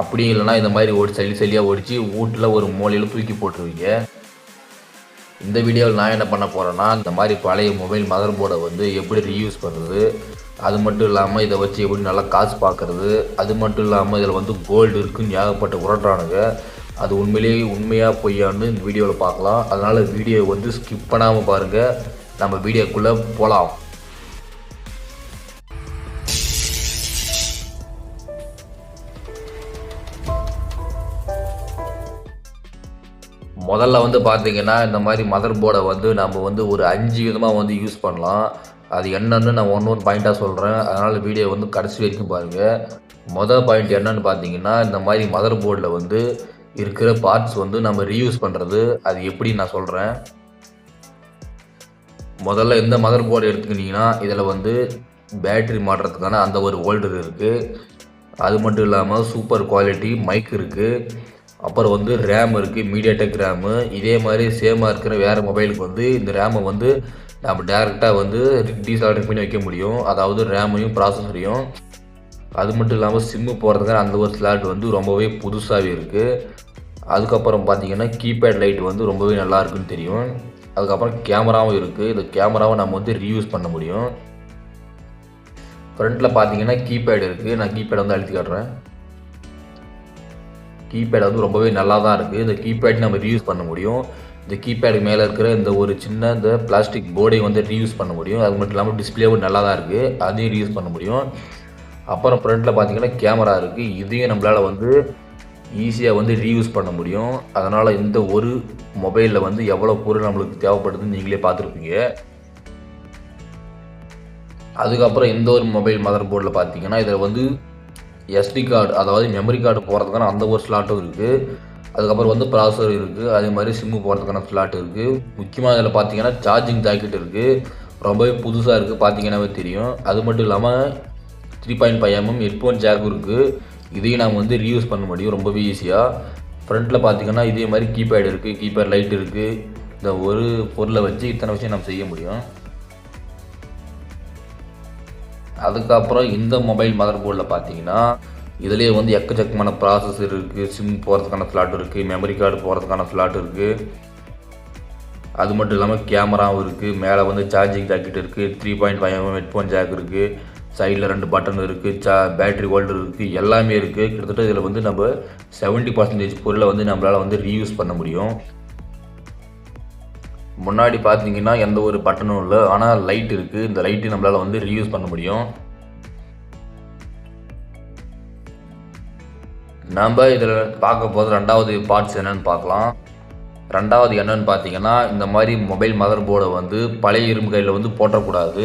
அப்படி இல்லைன்னா இந்த மாதிரி ஒரு சளி சளியாக ஒடிச்சு வீட்டில் ஒரு மூலையில் தூக்கி போட்டுருவீங்க. இந்த வீடியோவில் நான் என்ன பண்ண போகிறேன்னா இந்த மாதிரி பழைய மொபைல் மதர் போர்டை வந்து எப்படி ரீயூஸ் பண்ணுறது அது மட்டும் இல்லாமல் இதை வச்சு எப்படி நல்லா காசு பார்க்குறது அது மட்டும் இல்லாமல் இதில் வந்து கோல்டு இருக்குன்னு ஏகப்பட்ட உரட்டுறானுங்க அது உண்மையிலேயே உண்மையாக பொய்யான்னு இந்த வீடியோவில் பார்க்கலாம். அதனால் வீடியோ வந்து ஸ்கிப் பண்ணாமல் பாருங்கள் நம்ம வீடியோக்குள்ளே போகலாம் முதல்ல வந்து பார்த்தீங்கன்னா இந்த மாதிரி மதர் போர்டை வந்து நம்ம வந்து ஒரு அஞ்சு விதமாக வந்து யூஸ் பண்ணலாம். அது என்னன்னு நான் ஒன்று ஒன்று பாயிண்ட்டாக சொல்கிறேன் அதனால் வீடியோ வந்து கடைசி வரைக்கும் பாருங்கள் மொதல் பாயிண்ட் என்னன்னு பார்த்தீங்கன்னா இந்த மாதிரி மதர் போர்டில் வந்து இருக்கிற பார்ட்ஸ் வந்து நம்ம ரீயூஸ் பண்ணுறது அது எப்படி நான் சொல்கிறேன் முதல்ல இந்த மதர் போர்டு எடுத்துக்கிட்டிங்கன்னா இதில் வந்து பேட்ரி மாட்டுறதுக்கான அந்த ஒரு ஹோல்டர் இருக்குது அது மட்டும் இல்லாமல் சூப்பர் குவாலிட்டி மைக் இருக்குது அப்புறம் வந்து ரேம் இருக்குது மீடியாடெக் ரேமு இதே மாதிரி சேமாக இருக்கிற வேறு மொபைலுக்கு வந்து இந்த ரேமை வந்து நம்ம டேரெக்டாக வந்து டீசால்டர் பண்ணி வைக்க முடியும். அதாவது ரேமையும் ப்ராசஸரையும் அது மட்டும் இல்லாமல் சிம்மு போகிறதுக்கான அந்த ஒரு ஸ்லாட் வந்து ரொம்பவே புதுசாகவே இருக்குது அதுக்கப்புறம் பார்த்தீங்கன்னா கீபேட் லைட் வந்து ரொம்பவே நல்லா இருக்குன்னு தெரியும். அதுக்கப்புறம் கேமராவும் இருக்குது இந்த கேமராவை நம்ம வந்து ரீயூஸ் பண்ண முடியும். ஃப்ரண்ட்டில் பார்த்தீங்கன்னா கீபேட் இருக்குது நான் கீபேட் வந்து அழுத்தி காட்டுறேன். கீபேட் வந்து ரொம்பவே நல்லா தான் இருக்குது இந்த கீபேட் நம்ம ரீயூஸ் பண்ண முடியும். இந்த கீபேடுக்கு மேலே இருக்கிற இந்த ஒரு சின்ன இந்த பிளாஸ்டிக் போர்டையும் வந்து ரீயூஸ் பண்ண முடியும். அது மட்டும் இல்லாமல் டிஸ்பிளேவும் நல்லா தான் இருக்குது அதையும் ரீயூஸ் பண்ண முடியும். அப்புறம் ஃப்ரண்ட்டில் பார்த்தீங்கன்னா கேமரா இருக்குது இதையும் நம்மளால் வந்து ஈஸியாக வந்து ரீயூஸ் பண்ண முடியும். அதனால் இந்த ஒரு மொபைலில் வந்து எவ்வளோ பொருள் நம்மளுக்கு தேவைப்படுதுன்னு நீங்களே பார்த்துருப்பீங்க. அதுக்கப்புறம் இந்த ஒரு மொபைல் மதர் போர்டில் பார்த்தீங்கன்னா இதில் வந்து எஸ்டி கார்டு அதாவது மெமரி கார்டு போகிறதுக்கான அந்த ஒரு ஸ்லாட்டும் இருக்குது அதுக்கப்புறம் வந்து ப்ராசர் இருக்குது அதே மாதிரி சிம்மு போகிறதுக்கான ஸ்லாட் இருக்குது முக்கியமாக இதில் பார்த்தீங்கன்னா சார்ஜிங் ஜாக்கெட் இருக்குது ரொம்பவே புதுசாக இருக்குது பார்த்தீங்கன்னாவே தெரியும். அது மட்டும் இல்லாமல் three point five mm headphone ஜாக்கும் இருக்குது இதையும் நாம் வந்து ரீயூஸ் பண்ண முடியும். ரொம்பவே ஈஸியாக ஃப்ரண்ட்டில் பார்த்தீங்கன்னா இதே மாதிரி கீபேட் இருக்குது கீபேட் லைட் இருக்குது இந்த ஒரு பொருளை வச்சு இத்தனை விஷயம் நம்ம செய்ய முடியும். அதுக்கப்புறம் இந்த மொபைல் மதர் போர்டில் பார்த்தீங்கன்னா இதுலேயே வந்து எக்கச்சக்கமான ப்ராசஸர் இருக்குது சிம் போகிறதுக்கான ஸ்லாட் இருக்குது மெமரி கார்டு போகிறதுக்கான ஸ்லாட் இருக்குது அது மட்டும் இல்லாமல் கேமராவும் இருக்குது மேலே வந்து சார்ஜிங் ஜாக்கெட் இருக்குது three point five mm headphone jack இருக்குது சைடில் ரெண்டு பட்டன் இருக்குது சா பேட்டரி ஹோல்டர் இருக்குது எல்லாமே இருக்குது கிட்டத்தட்ட இதில் வந்து நம்ம செவன்ட்டி பர்சன்டேஜ் பொருளை வந்து நம்மளால் வந்து ரீயூஸ் பண்ண முடியும். முன்னாடி பார்த்தீங்கன்னா எந்த ஒரு பட்டனும் இல்லை. ஆனால் லைட் இருக்குது இந்த லைட்டு நம்மளால் வந்து ரீயூஸ் பண்ண முடியும். நம்ம இதில் பார்க்க போது ரெண்டாவது பார்ட்ஸ் என்னன்னு பார்க்கலாம். ரெண்டாவது என்னென்னு பார்த்தீங்கன்னா இந்த மாதிரி மொபைல் மதர் போர்டை வந்து பழைய இரும்பு கையில் வந்து போட்டக்கூடாது.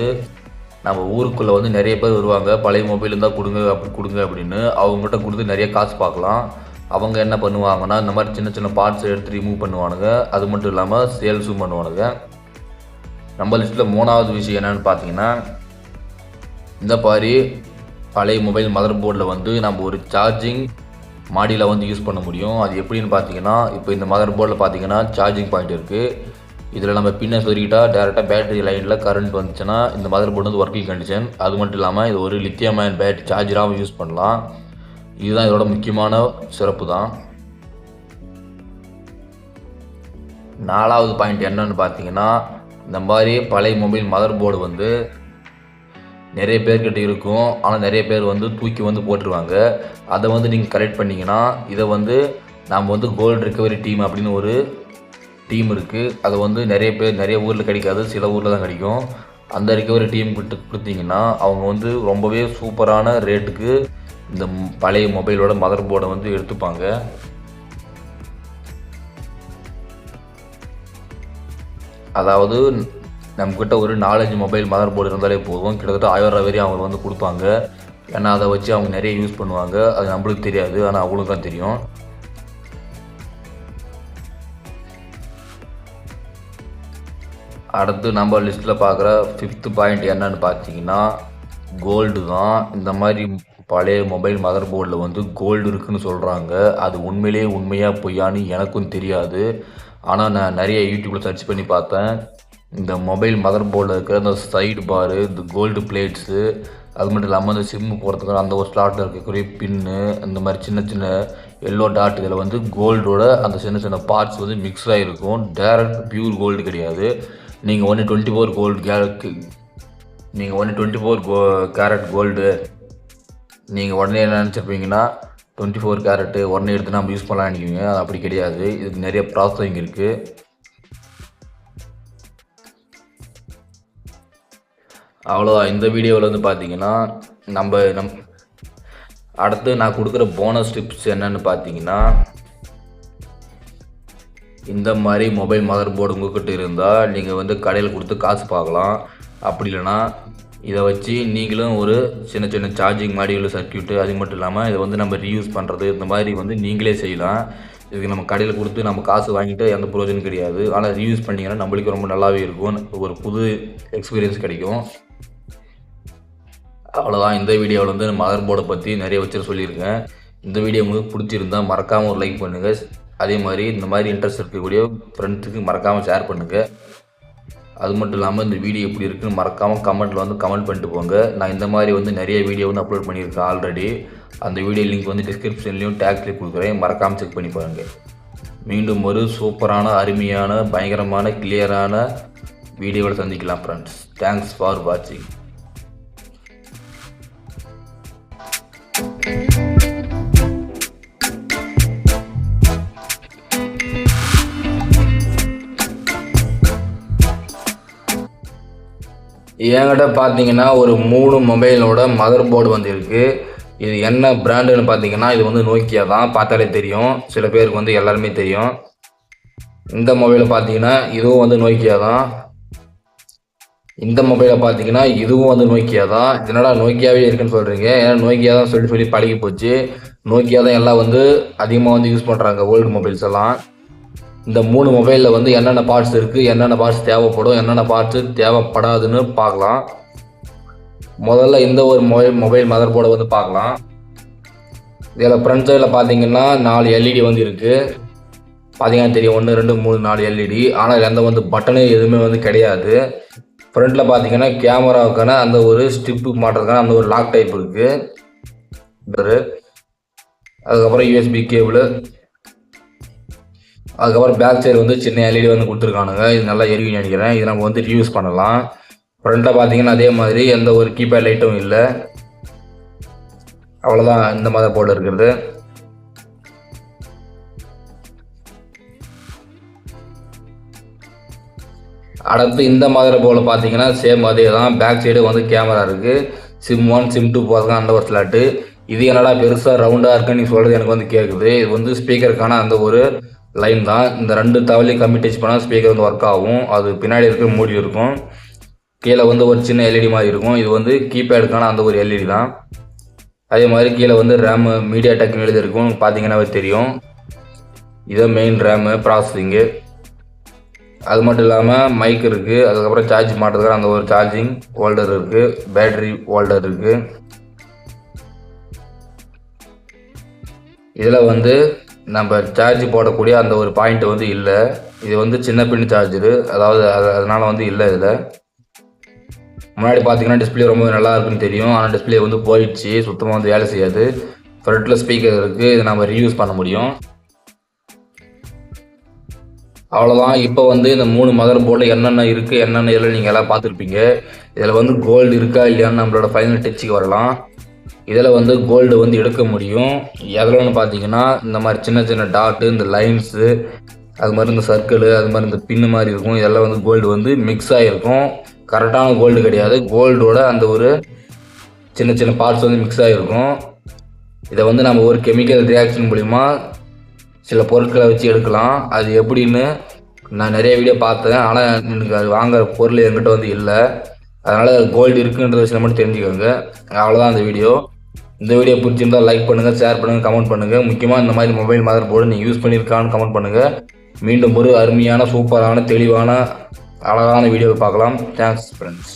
நம்ம ஊருக்குள்ளே வந்து நிறைய பேர் வருவாங்க. பழைய மொபைல் இருந்தால் கொடுங்க அப்படி கொடுங்க அப்படின்னு. அவங்ககிட்ட கொடுத்து நிறைய காசு பார்க்கலாம். அவங்க என்ன பண்ணுவாங்கன்னா இந்த மாதிரி சின்ன சின்ன பார்ட்ஸ் எடுத்து ரிமூவ் பண்ணுவானுங்க. அது மட்டும் இல்லாமல் சேல்ஸும் பண்ணுவானுங்க. நம்ம லிஸ்ட்டில் மூணாவது விஷயம் என்னென்னு பார்த்தீங்கன்னா இந்த மாதிரி பழைய மொபைல் மதர் போர்டில் வந்து நம்ம ஒரு சார்ஜிங் மாடியில் வந்து யூஸ் பண்ண முடியும். அது எப்படின்னு பார்த்தீங்கன்னா இப்போ இந்த மதர் போர்டில் பார்த்தீங்கன்னா சார்ஜிங் பாயிண்ட் இருக்குது இதில் நம்ம பின்ன சொல்லிக்கிட்டால் டேரெக்டாக பேட்டரி லைனில் கரண்ட் வந்துச்சுன்னா இந்த மதர் போர்டு வந்து ஒர்க்கிங் கண்டிஷன் அது மட்டும் இல்லாமல் இது ஒரு லித்தியம் அயன் பேட்டரி சார்ஜராகவும் யூஸ் பண்ணலாம். இதுதான் இதோட முக்கியமான சிறப்பு தான் நாலாவது பாயிண்ட் என்னன்னு பார்த்தீங்கன்னா இந்த மாதிரி பழைய மொபைல் மதர் போர்டு வந்து நிறைய பேர்கிட்ட இருக்கும். ஆனால் நிறைய பேர் வந்து தூக்கி வந்து போட்டுருவாங்க. அதை வந்து நீங்கள் கரெக்ட் பண்ணிங்கன்னா இதை வந்து நாம் வந்து கோல்டு ரிகவரி டீம் அப்படின்னு ஒரு டீம் இருக்குது அது வந்து நிறைய பேர் நிறைய ஊரில் கிடைக்காது. சில ஊரில் தான் கிடைக்கும். அந்த ரிகவரி டீம் கிட்ட கொடுத்தீங்கன்னா அவங்க வந்து ரொம்பவே சூப்பரான ரேட்டுக்கு இந்த பழைய மொபைலோட மதர் போர்டை வந்து எடுத்துப்பாங்க. அதாவது நம்மக்கிட்ட ஒரு நாலஞ்சு மொபைல் மதர் போர்டு இருந்தாலே போதும். கிட்டத்தட்ட ஆயிரம் ரூபா வரையும் அவங்க வந்து கொடுப்பாங்க. ஏன்னா அதை வச்சு அவங்க நிறைய யூஸ் பண்ணுவாங்க. அது நம்மளுக்கு தெரியாது. ஆனால் அவங்களுக்கு தான் தெரியும். அடுத்து நம்ம லிஸ்ட்டில் பார்க்குற ஃபிஃப்த்து பாயிண்ட் என்னன்னு பார்த்தீங்கன்னா கோல்டு தான். இந்த மாதிரி பழைய மொபைல் மதர் போர்டில் வந்து கோல்டு இருக்குன்னு சொல்கிறாங்க அது உண்மையிலேயே உண்மையாக பொய்யான்னு எனக்கும் தெரியாது. ஆனால் நான் நிறைய யூடியூப்பில் சர்ச் பண்ணி பார்த்தேன். இந்த மொபைல் மதர் போர்டில் இருக்கிற அந்த சைடு பாரு இந்த கோல்டு பிளேட்ஸு அது மட்டும் இல்லாமல் அந்த சிம்மு போகிறதுக்கு அந்த ஒரு ஸ்லாட்டில் இருக்கக்கூடிய பின்னு இந்த மாதிரி சின்ன சின்ன எல்லோ டாட் இதில் வந்து கோல்டோட அந்த சின்ன சின்ன பார்ட்ஸ் வந்து மிக்ஸ் ஆகிருக்கும் டேரக்ட் பியூர் கோல்டு கிடையாது. நீங்கள் ஒன்று டுவெண்ட்டி ஃபோர் கோல்டு கேரட் நீங்கள் ஒன்று டுவெண்ட்டி ஃபோர் கோ கேரட் கோல்டு நீங்கள் உடனே என்ன நினச்சிருப்பீங்கன்னா டுவெண்ட்டி ஃபோர் கேரட்டு உடனே எடுத்து நம்ம யூஸ் பண்ணலாம் நினைக்குவீங்க அது அப்படி கிடையாது. இதுக்கு நிறைய ப்ராசஸிங் இருக்குது அவ்வளோதான் இந்த வீடியோவில் வந்து பார்த்தீங்கன்னா நம்ம நம் அடுத்து நான் கொடுக்குற போனஸ் டிப்ஸ் என்னென்னு பார்த்தீங்கன்னா இந்த மாதிரி மொபைல் மதர் போர்டு உங்ககிட்ட இருந்தால் நீங்கள் வந்து கடையில் கொடுத்து காசு பார்க்கலாம். அப்படி இல்லைன்னா இதை வச்சு நீங்களும் ஒரு சின்ன சின்ன சார்ஜிங் மாடியுள்ள சர்க்கியூட்டு அது மட்டும் இல்லாமல் இதை வந்து நம்ம ரீயூஸ் பண்ணுறது இந்த மாதிரி வந்து நீங்களே செய்யலாம். இதுக்கு நம்ம கடையில் கொடுத்து நம்ம காசு வாங்கிட்டு எந்த பிரயோஜனம் கிடையாது. ஆனால் ரீயூஸ் பண்ணிங்கன்னா நம்மளுக்கு ரொம்ப நல்லாவே இருக்கும். ஒரு புது எக்ஸ்பீரியன்ஸ் கிடைக்கும். அவ்வளோதான் இந்த வீடியோவில் வந்து மதர் போர்டை பற்றி நிறைய வச்சு சொல்லியிருக்கேன். இந்த வீடியோ உங்களுக்கு பிடிச்சிருந்தா மறக்காமல் ஒரு லைக் பண்ணுங்கள் அதே மாதிரி இந்த மாதிரி இன்ட்ரெஸ்ட் இருக்கக்கூடிய ஃப்ரெண்ட்ஸுக்கு மறக்காமல் ஷேர் பண்ணுங்கள் அது மட்டும் இல்லாமல் இந்த வீடியோ எப்படி இருக்குன்னு மறக்காமல் கமெண்ட்டில் வந்து கமெண்ட் பண்ணிட்டு போங்க. நான் இந்த மாதிரி வந்து நிறைய வீடியோ வந்து அப்லோட் பண்ணியிருக்கேன் ஆல்ரெடி அந்த வீடியோ லிங்க் வந்து டிஸ்கிரிப்ஷன்லேயும் டேக்லேயும் கொடுக்குறேன். மறக்காமல் செக் பண்ணி பாருங்கள் மீண்டும் ஒரு சூப்பரான அருமையான பயங்கரமான கிளியரான வீடியோவில் சந்திக்கலாம் ஃப்ரெண்ட்ஸ் தேங்க்ஸ் ஃபார் வாட்சிங் என்கிட்ட பார்த்தீங்கன்னா ஒரு மூணு மொபைலோட மதர் போர்டு வந்து இருக்குது இது என்ன பிராண்டுன்னு பார்த்தீங்கன்னா இது வந்து நோக்கியா தான். பார்த்தாலே தெரியும். சில பேருக்கு வந்து எல்லாருமே தெரியும். இந்த மொபைலை பார்த்தீங்கன்னா இதுவும் வந்து நோக்கியா தான். இந்த மொபைலை பார்த்தீங்கன்னா இதுவும் வந்து நோக்கியா தான். இதனால் நோக்கியாவே இருக்குன்னு சொல்கிறீங்க ஏன்னா நோக்கியா தான் சொல்லி சொல்லி பழகி போச்சு நோக்கியா தான் எல்லாம் வந்து அதிகமாக வந்து யூஸ் பண்ணுறாங்க ஓல்டு மொபைல்ஸ் எல்லாம். இந்த மூணு மொபைலில் வந்து என்னென்ன பார்ட்ஸ் இருக்குது என்னென்ன பார்ட்ஸ் தேவைப்படும் என்னென்ன பார்ட்ஸு தேவைப்படாதுன்னு பார்க்கலாம். முதல்ல இந்த ஒரு மொபைல் மொபைல் மதர் போர்டை வந்து பார்க்கலாம். இதில் ஃப்ரண்ட் சைடில் பார்த்தீங்கன்னா நாலு எல்இடி வந்து இருக்குது பார்த்தீங்கன்னா தெரியும் ஒன்று ரெண்டு மூணு நாலு எல்இடி ஆனால் எந்த வந்து பட்டனே எதுவுமே வந்து கிடையாது. ஃப்ரண்ட்டில் பார்த்தீங்கன்னா கேமராவுக்கான அந்த ஒரு ஸ்டிப்பு மாட்டுறதுக்கான அந்த ஒரு லாக் டைப் இருக்குது அதுக்கப்புறம் யூஎஸ்பி கேபிள் அதுக்கப்புறம் பேக் சைடு வந்து சின்ன எல்இடி வந்து கொடுத்துருக்கானுங்க. இது நல்லா எரியும் நினைக்கிறேன். இது நம்ம வந்து ரியூஸ் பண்ணலாம். ஃப்ரண்ட்டை பார்த்தீங்கன்னா அதே மாதிரி எந்த ஒரு கீபேட் லைட்டும் இல்லை. அவ்வளோதான் இந்த மாதிரி போர்டு இருக்கிறது. அடுத்து இந்த மாதிரி போல் பார்த்தீங்கன்னா சேம் அதே தான் பேக் சைடு வந்து கேமரா இருக்குது சிம் ஒன் சிம் டூ போகிறதுக்கு அந்த ஒரு ஸ்லாட்டு இது என்னடா பெருசாக ரவுண்டாக இருக்குன்னு நீ சொல்கிறது எனக்கு வந்து கேட்குது இது வந்து ஸ்பீக்கருக்கான அந்த ஒரு லைன் தான். இந்த ரெண்டு தவளையும் கம்மி டச் பண்ணால் ஸ்பீக்கர் வந்து ஒர்க் ஆகும். அது பின்னாடி இருக்கிற மூடி இருக்கும். கீழே வந்து ஒரு சின்ன எல்இடி மாதிரி இருக்கும். இது வந்து கீபேடுக்கான அந்த ஒரு எல்இடி தான். அதே மாதிரி கீழே வந்து ரேமு மீடியா டெக்னு எழுதியிருக்கும். பார்த்தீங்கன்னாவே தெரியும். இதான் மெயின் ரேமு ப்ராசஸிங்கு அது மட்டும் இல்லாமல் மைக் இருக்குது அதுக்கப்புறம் சார்ஜ் மாட்டுறதுக்கு அந்த ஒரு சார்ஜிங் ஹோல்டர் இருக்குது பேட்ரி ஹோல்டர் இருக்குது இதில் வந்து நம்ம சார்ஜ் போடக்கூடிய அந்த ஒரு பாயிண்ட் வந்து இல்லை. இது வந்து சின்ன பின் சார்ஜரு அதாவது அது அதனால் வந்து இல்லை இதில். முன்னாடி பார்த்தீங்கன்னா டிஸ்பிளே ரொம்ப நல்லா இருக்குன்னு தெரியும். ஆனால் டிஸ்பிளே வந்து போயிடுச்சு. சுத்தமாக வந்து வேலை செய்யாது. ஃப்ரண்ட்டில் ஸ்பீக்கர் இருக்குது இதை நம்ம ரீயூஸ் பண்ண முடியும். அவ்வளோதான் இப்போ வந்து இந்த மூணு மதர் போர்டில் என்னென்ன இருக்குது என்னென்ன இல்லை நீங்கள் எல்லாம் பார்த்துருப்பீங்க. இதில் வந்து கோல்டு இருக்கா இல்லையான்னு நம்மளோட ஃபைனல் டச்சுக்கு வரலாம். இதில் வந்து கோல்டு வந்து எடுக்க முடியும். எதில் ஒன்று பார்த்தீங்கன்னா இந்த மாதிரி சின்ன சின்ன டாட்டு இந்த லைன்ஸு அது மாதிரி இந்த சர்க்கிள் அது மாதிரி இந்த பின்னு மாதிரி இருக்கும். இதெல்லாம் வந்து கோல்டு வந்து மிக்ஸ் ஆகிருக்கும் கரெக்டான கோல்டு கிடையாது. கோல்டோட அந்த ஒரு சின்ன சின்ன பார்ட்ஸ் வந்து மிக்ஸ் ஆகிருக்கும் இதை வந்து நம்ம ஒரு கெமிக்கல் ரியாக்ஷன் மூலிமா சில பொருட்களை வச்சு எடுக்கலாம். அது எப்படின்னு நான் நிறைய வீடியோ பார்த்தேன். ஆனால் எனக்கு அது வாங்குற பொருள் என்கிட்ட வந்து இல்லை. அதனால் கோல்டு இருக்குன்ற விஷயம் மட்டும் தெரிஞ்சுக்கோங்க. அவ்வளோதான் அந்த வீடியோ இந்த வீடியோ பிடிச்சிருந்தால் லைக் பண்ணுங்கள் ஷேர் பண்ணுங்கள் கமெண்ட் பண்ணுங்கள் முக்கியமாக இந்த மாதிரி மொபைல் மதர் போர்டு நீங்கள் யூஸ் பண்ணியிருக்கான்னு கமெண்ட் பண்ணுங்கள் மீண்டும் ஒரு அருமையான சூப்பரான தெளிவான அழகான வீடியோவை பார்க்கலாம். Thanks friends